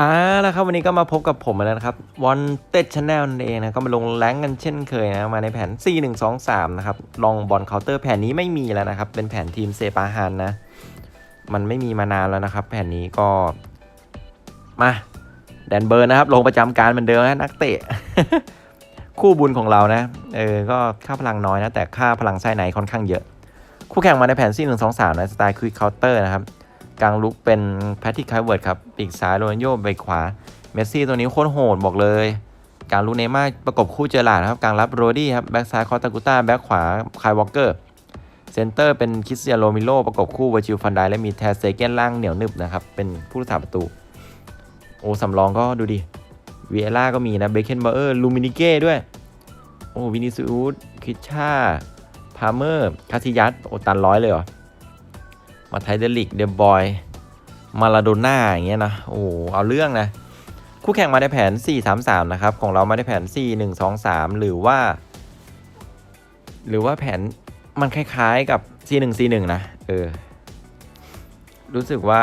อ่าแล้วครับวันนี้ก็มาพบกับผมแล้วนะครับวันเต็ดชาแนลนั่นเองนะก็มาลงแรงกันเช่นเคยนะมาในแผน 4 1 2 3 นะครับ ลองบอลเคาน์เตอร์แผนนี้ไม่มีแล้วนะครับ เป็นแผนทีมเซปาฮันนะ มันไม่มีมานานแล้วนะครับ แผนนี้ก็มาแดนเบิร์นนะครับ ลงประจำการเหมือนเดิมนะนักเตะ คู่บุญของเรานะเออก็ค่าพลังน้อยนะแต่ค่าพลังไส้ในค่อนข้างเยอะ คู่แข่งมาในแผน 4 1 2 3นะสไตล์คุยเคาน์เตอร์นะครับ กลางลุกเป็นแพทติคไคเวิร์ดครับปีกซ้ายโรนัลโยไปขวา เมสซี่ตัวนี้โคตรโหดบอกเลยกลางลุกเนย์ม่าร์ประกบคู่เจอหลาดนะครับกลางรับโรดี้ครับแบ็กซ้ายคอตากุต้าแบ็กขวาคายวอลเกอร์เซนเตอร์เป็นคริสเตียโรมิโลประกบคู่วาจิลฟันไดและมีแทสเซเกนล่างเหนียวนึบนะครับเป็นผู้รักษาประตูโอ้สำรองก็ดูดิวีเอล่าก็มีนะเบเคนเบอร์ลูมินิเก้ด้วยโอ้วินิซูสคิชชาพาเมอร์คาซิยัสโอตันร้อยเลยเหรอ มาไทเดลิกเดบอย มาลาโดน่าอย่างเงี้ยนะ โอ้โหเอาเรื่องนะ คู่แข่งมาในแผน 4-3-3 นะครับ ของเรามาในแผน 4-1-2-3 หรือว่า หรือว่าแผนมันคล้าย ๆกับ 4-1-4-1 นะ เออ รู้สึกว่า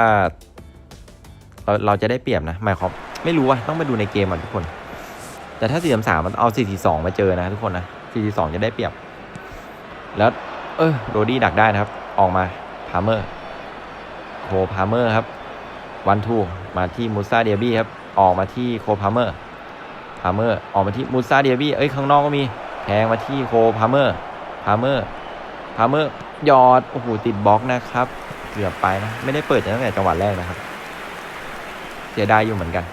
เราเราจะได้เปรียบนะ หมายความไม่รู้ว่าต้องไปดูในเกมอะทุกคน แต่ถ้า 4-3-3 มันเอา 4-4-2 มาเจอนะทุกคนนะ 4-4-2 จะได้เปรียบ แล้ว เออโรดี้ดักได้นะครับ ออกมาพาเมอร์ โคพาเมอร์ครับวันทูมาที่มูซาเดียบี้ครับออกมาที่โคพาเมอร์พาเมอร์ออกมาที่มูซาเดียบี้เอ้ยข้างนอกก็มีแทงมาที่โคพาเมอร์พาเมอร์พาเมอร์ยอดโอ้โหติดบล็อกนะครับเกือบไปนะไม่ได้เปิดตั้งแต่จังหวะแรกนะครับ เสียดายอยู่เหมือนกัน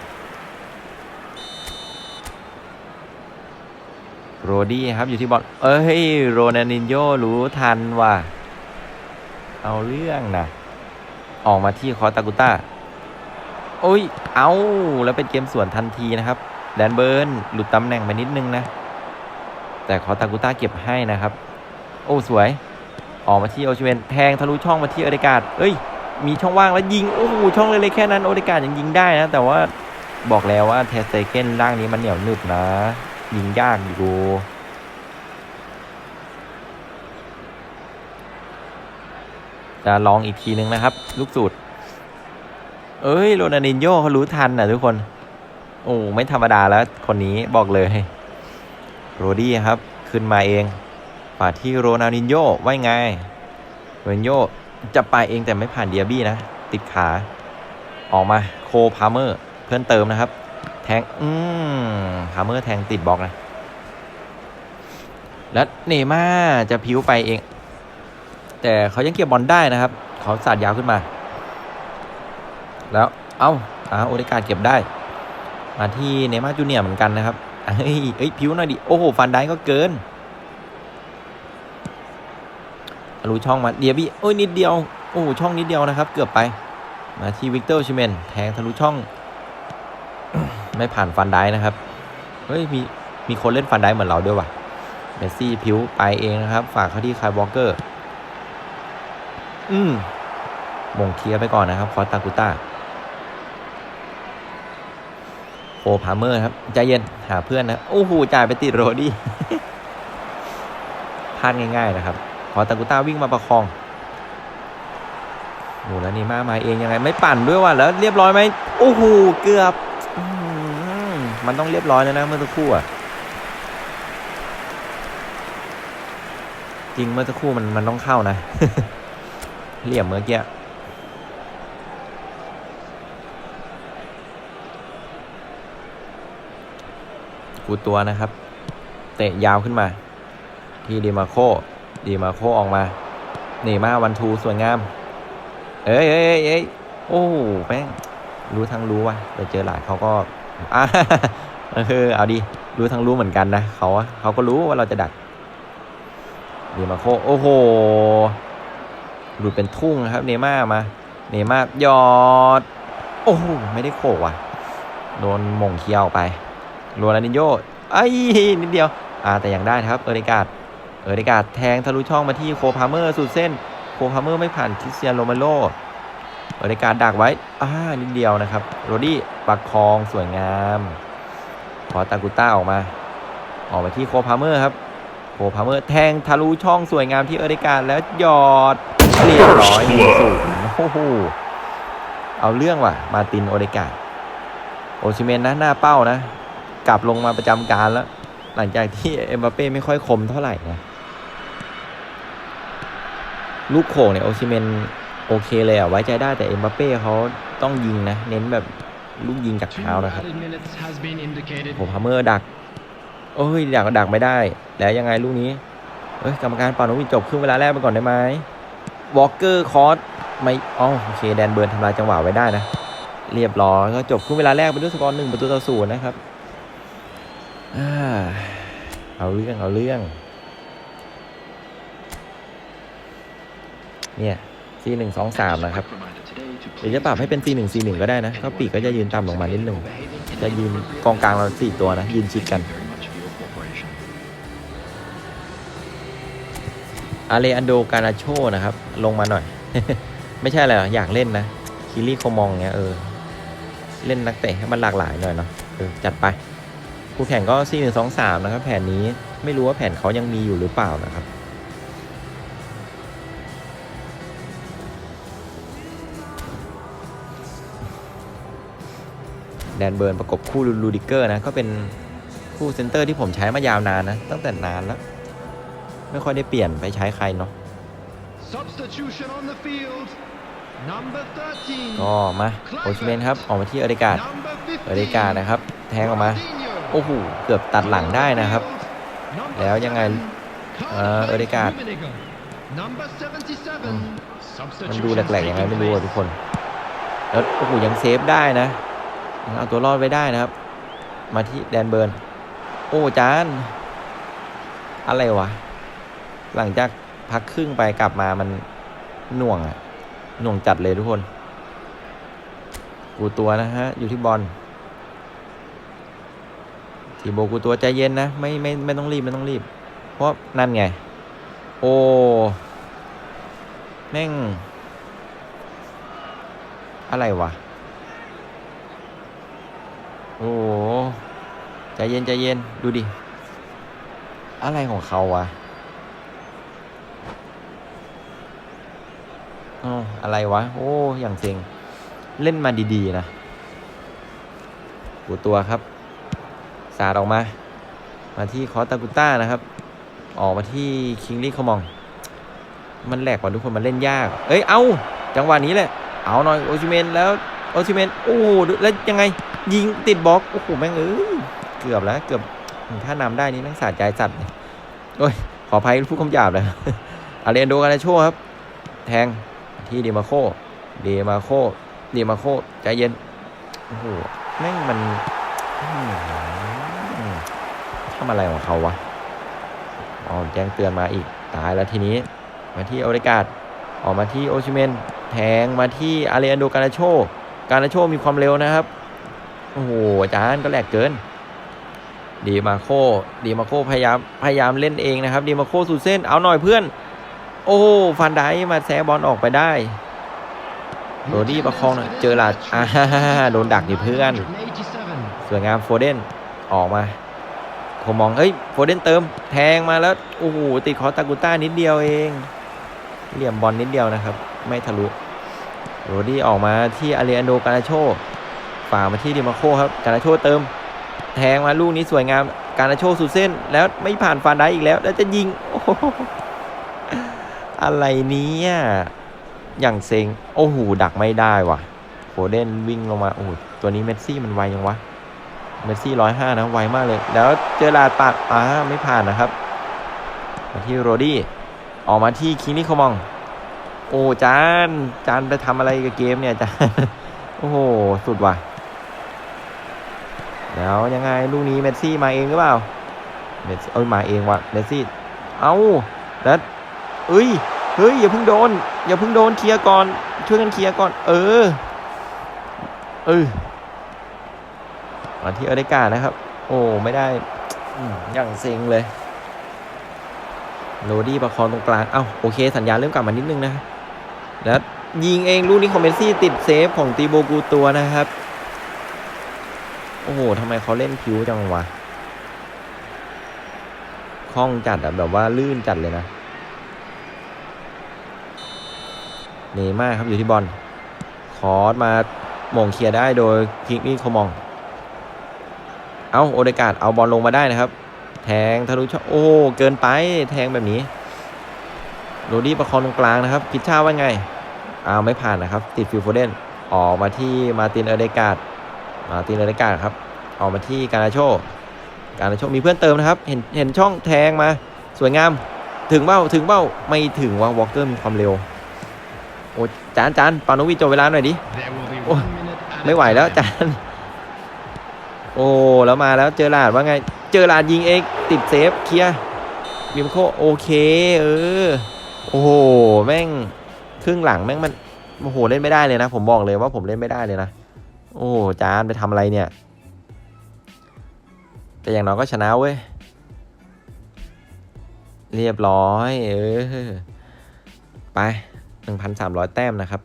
โรดี้ครับอยู่ที่บอลเอ้ยโรนันินโยรู้ทันว่ะเอาเรื่องนะ ออกมาที่คอตากุต้าโอ้ย เอาแล้วเป็นเกมสวนทันทีนะครับ แดนเบิร์นหลุดตำแหน่งไปนิดนึงนะ แต่คอตากุต้าเก็บให้นะครับ โอ้สวย ออกมาที่โอชิเวนแทงทะลุช่องมาที่โอเดกาดเอ้ย มีช่องว่างแล้วยิง โอ้โหช่องเล็กๆแค่นั้นโอเดกาดยังยิงได้นะ แต่ว่าบอกแล้วว่าเทสเตเกนร่างนี้มันเหนียวหนึบนะ ยิงยากอยู่ จะลองอีกทีนึงนะครับ ลูกสูตร เอ้ยโรนัลดินโญเขารู้ทันนะทุกคน โอ้ไม่ธรรมดาแล้ว คนนี้บอกเลยโรดี้ครับ ขึ้นมาเองป่าที่โรนัลดินโญ่ไว้ไงโรนินโญจะไปเองแต่ไม่ผ่านเดียบี้นะ ติดขา ออกมาโคพาเมอร์เพื่อนเติมนะครับ แทง อืมพาเมอร์แทงติดบล็อกนะแล้วเนม่าจะพิ้วไปเอง แต่เขายังเก็บบอลได้นะครับ เขาสาดยาวขึ้นมา แล้วเอา้าอาโอเดการเก็บได้ มาที่เนมาร์จูเนียร์เหมือนกันนะครับเอ้ยเอ้ยพิ้วหน่อยดิ โอ้โห ฟันได้ก็เกินรู้ช่องมาเดียบี้โอ้ยนิดเดียว โอ้โหช่องนิดเดียวนะครับ เกือบไป มาที่วิกเตอร์ชิเมนแทงทะลุช่อง ไม่ผ่านฟันได้นะครับ เฮ้ยมีมีคนเล่นฟันได้เหมือนเราด้วยว่ะเมสซี่พิ้วไปเองนะครับ ฝากเขาที่คายวอลเกอร์ อืมมงเคลียร์ไปก่อนนะครับคอสตากุต้าโอพาเมอร์ครับใจเย็นหาเพื่อนนะโอ้โหจ่ายไปติดโรดี้พลาดง่าย ๆ นะครับคอสตากุต้าวิ่งมาประคองโอ้แล้วนี่มามาเองยังไง ไม่ปั่นด้วยว่ะแล้วเรียบร้อยไหมโอ้โหเกือบอื้อมันต้องเรียบร้อยแล้วนะเมื่อสักครู่อะจริงเมื่อสักครู่มันมันต้องเข้านะ เหลี่ยมเมื่อกี้กูตัวนะครับ เตะยาวขึ้นมา ที่ดีมาโคดีมาโคออกมานี่มาวันทูสวยงาม เอ้ยเอ้ยเอ้ยโอ้แม่งรู้ทั้งรู้ว่ะแต่เจอหลายเขาก็อะเออเอาดีรู้ทั้งรู้เหมือนกันนะเขาเขาก็รู้ว่าเราจะดักดีมาโคโอ้โห หลุดเป็นทุ่งนะครับ เนม่ามา เนม่ายอด โอ้โหไม่ได้โขกว่ะ โดนมงเคียวไปโรนัลดินโยไอ้นิดเดียว อ่าแต่ยังได้ครับ เอริกาดเอริกาดแทงทะลุช่องมาที่โคพาเมอร์สุดเส้น โคพาเมอร์ไม่ผ่านคริสเซียนโรเมโลเอริกาดดักไว้ อ่านิดเดียวนะครับ โรดี้ปักคองสวยงามพอตากุต้าออกมา ออกมาที่โคพาเมอร์ครับ โคพาเมอร์แทงทะลุช่องสวยงามที่เอริกาดแล้วหยอด เรียบร้อยหนึ่งศูนย์โอ้โหเอาเรื่องว่ะ มาตินโอเดกาโอซิเมนนะหน้าเป้านะ กลับลงมาประจำการแล้ว หลังจากที่เอ็มบัปเป้ไม่ค่อยคมเท่าไหร่นะลูกโขงเนี่ยโอซิเมนโอเคเลยอะไว้ใจได้แต่เอ็มบัปเป้เขาต้องยิงนะ เน้นแบบลูกยิงจากเท้านะครับ added minutes has been indicated. ผมพาเมอร์ดักโอ้ยดักดักไม่ได้ แล้วยังไงลูกนี้เอ้ยกรรมการเป่านกหวีดจบครึ่งเวลาแรกไปก่อนได้ไหม วอลเกอร์คอร์สไม่อ๋อโอเคแดนเบิร์นทำลายจังหวะไว้ได้นะ เรียบร้อยก็จบครึ่งเวลาแรกไปด้วยสกอร์หนึ่งประตูต่อศูนย์นะครับอเอาเรื่องเอาเรื่อง เนี่ยซีหนึ่งสองสามนะครับหรือจะปรับให้เป็น C1 C1 ก็ได้นะก็ปีกก็จะยืนต่ำลงมานิดหนึ่งจะยืนกองกลางเราสี่ตัวนะยืนชิดกัน อาเลอันโดการาโชนะครับ ลงมาหน่อย ไม่ใช่อะไรหรออยากเล่นนะคิริโคมองเงี้ยเออ เล่นนักเตะให้มันหลากหลายหน่อยเนาะเออจัดไปคู่แข่งก็4 1 2 3นะครับ แผนนี้ไม่รู้ว่าแผนเขายังมีอยู่หรือเปล่านะครับแดนเบิร์นประกบคู่ลูดิเกอร์นะ ก็เป็นคู่เซนเตอร์ที่ผมใช้มายาวนานนะ ตั้งแต่นานแล้ว ไม่ค่อยได้เปลี่ยนไปใช้ใครเนาะ Substitution on the field. Number 13. ก็มาโอชิเมนครับ ออกมาที่เอริกาด Number เอริกาด 15. นะครับ แทงออกมา Ronaldinho. โอ้โห เกือบตัดหลังได้นะครับ Number แล้วยังไง seven. เอ่อเอริกาด Rummenigge. Number 77. มันดู Substitution แหลกๆยังไง taking ไม่รู้อะ place. ทุกคน แล้วโอ้โหยังเซฟได้นะยังเอาตัวรอดไว้ได้นะครับ มาที่แดนเบิร์น โอ้จาน อะไรวะ หลังจากพักครึ่งไปกลับมามันหน่วงอะหน่วงจัดเลยทุกคนกูตัวนะฮะ อยู่ที่บอลทีโบกูตัวใจเย็นนะ ไม่ไม่ไม่ต้องรีบไม่ต้องรีบ เพราะนั่นไง โอ้แม่ง อะไรวะ โอ้ใจเย็นใจเย็นดูดิ อะไรของเขาวะ ออะไรวะ โอ้ อย่างเซ็ง เล่นมาดีๆนะหัวตัวครับ สาดออกมา มาที่คอตากุต้านะครับ ออกมาที่คิงลี่คอมอง มันแหลกกว่าทุกคนมันเล่นยาก เอ้ย เอาจังหวะนี้แหละ เอาหน่อยโอชิเมนแล้วโอชิเมน โอ้แล้วยังไง ยิงติดบล็อก โอ้โห แม่งเอ้ย เกือบแล้ว เกือบ ถ้านำได้นี่แม่งสาใจจัดเลยโอ้ย ขออภัยผู้คำหยาบเลยอาเรนโดกานาโชครับ แทง ที่เดมาโคเดมาโคเดมาโคใจเย็น โอ้โหแม่งมันทำอะไรของเขาวะอ๋อแจ้งเตือนมาอีก ตายแล้วทีนี้ มาที่โอเดกาดออกมาที่โอชิเมน แทงมาที่อาเรอันโดการาโช การาโชมีความเร็วนะครับ โอ้โหอาจารย์ก็แหลกเกิน ดีมาโค ดีมาโคพยายามพยายามเล่นเองนะครับ ดีมาโคสุดเส้น เอาหน่อยเพื่อน โอ้ฟันไดมาแซบอลออกไปได้โรดี้ประคองเจอหลาดอ่าโดนดักดิเพื่อน สวยงามโฟเดนออกมาผมมองเฮ้ยโฟเดนเติมแทงมาแล้วโอ้โหติดคอตากุต้านิดเดียวเอง เหลี่ยมบอลนิดเดียวนะครับ ไม่ทะลุโรดี้ออกมาที่อาเรอันโดการาโชฝ่ามาที่ดิมาโคครับการาโชเติม แทงมาลูกนี้สวยงาม การาโชสุดเส้น แล้วไม่ผ่านฟานได้อีกแล้ว แล้วจะยิงโอ้โห อะไรเนี้ยอย่างเซ็ง โอ้โห ดักไม่ได้ว่ะโฟเดนวิ่งลงมา โอ้ตัวนี้เมสซี่มันไวยังวะ เมสซี่ร้อยห้านะ ไวมากเลย แล้วเจอลาดปากอ่าไม่ผ่านนะครับ มาที่โรดี้ ออกมาที่คิงนี่คมอง โอ้จาน จานไปทำอะไรกับเกมเนี่ยจาน โอ้โห สุดว่ะ แล้วยังไงลูกนี้เมสซี่มาเองหรือเปล่า เมสซี่เอ้ยมาเองว่ะ เมสซี่ เอ้าแล้วเอ้ย เฮ้ยอย่าเพิ่งโดน อย่าเพิ่งโดนเคลียร์ก่อน ช่วยกันเคลียร์ก่อน เออ เออมาที่เอเดกานะครับ โอ้ไม่ได้อย่างเซ็งเลยโรดี้ประคองตรงกลางเอ้าโอเค สัญญาณเริ่มกลับมานิดนึงนะ แล้วยิงเองลูกนี้ของเมสซี่ติดเซฟของตีโบกูตัวนะครับ โอ้โหทำไมเขาเล่นผิวจังวะคล่องจัดอะแบบว่าลื่นจัดเลยนะ เนม่าครับอยู่ที่บอลคอร์สมาหม่งเคลียร์ได้โดยคิกนี่คอมอง เอาโอเดกาดเอาบอลลงมาได้นะครับ แทงทะลุช่องโอ้เกินไปแทงแบบนี้โรดี้ประคองตรงกลางนะครับ พิชชาว่าไงอ้าวไม่ผ่านนะครับ ติดฟิลโฟเดนออกมาที่มาตินเอเดกาดมาตินเอเดกาดครับ ออกมาที่การาโชการาโชมีเพื่อนเติมนะครับ เห็นเห็นช่องแทงมา สวยงาม ถึงเบ้าถึงเบ้าไม่ถึงว่าวอลเกอร์มีความเร็ว โอ้จานจานปานุวิจบเวลาหน่อยดิ There will be Oh, one minute added ไม่ไหวแล้ว time. จานโอ้แล้วมาแล้วเจอหลาดว่าไง เจอหลาดยิงเองติดเซฟเคลียร์บิมโคโอเคเออโอ้โหแม่งครึ่งหลังแม่งมันโอ้โหเล่นไม่ได้เลยนะ ผมบอกเลยว่าผมเล่นไม่ได้เลยนะโอ้โหจานไปทำอะไรเนี่ย แต่อย่างน้อยก็ชนะเว้ยเรียบร้อย เออ ไป 1,300 แต้มนะครับ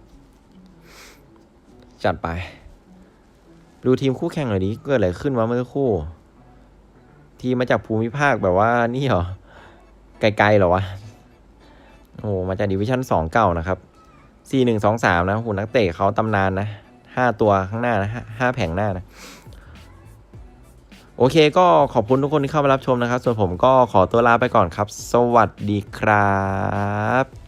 จัดไป ดูทีมคู่แข่งหน่อยดิเกิดอะไรขึ้นวะเมื่อคู่ ทีมมาจากภูมิภาคแบบว่านี่เหรอ ไกลๆเหรอวะ โอ้มาจากดิวิชั่นสองเก่านะครับ4 1 2 3นะโหนักเตะเขาตำนานนะห้าตัวข้างหน้านะห้าแผงหน้านะ โอเคก็ขอบคุณทุกคนที่เข้ามารับชมนะครับ ส่วนผมก็ขอตัวลาไปก่อนครับ สวัสดีครับ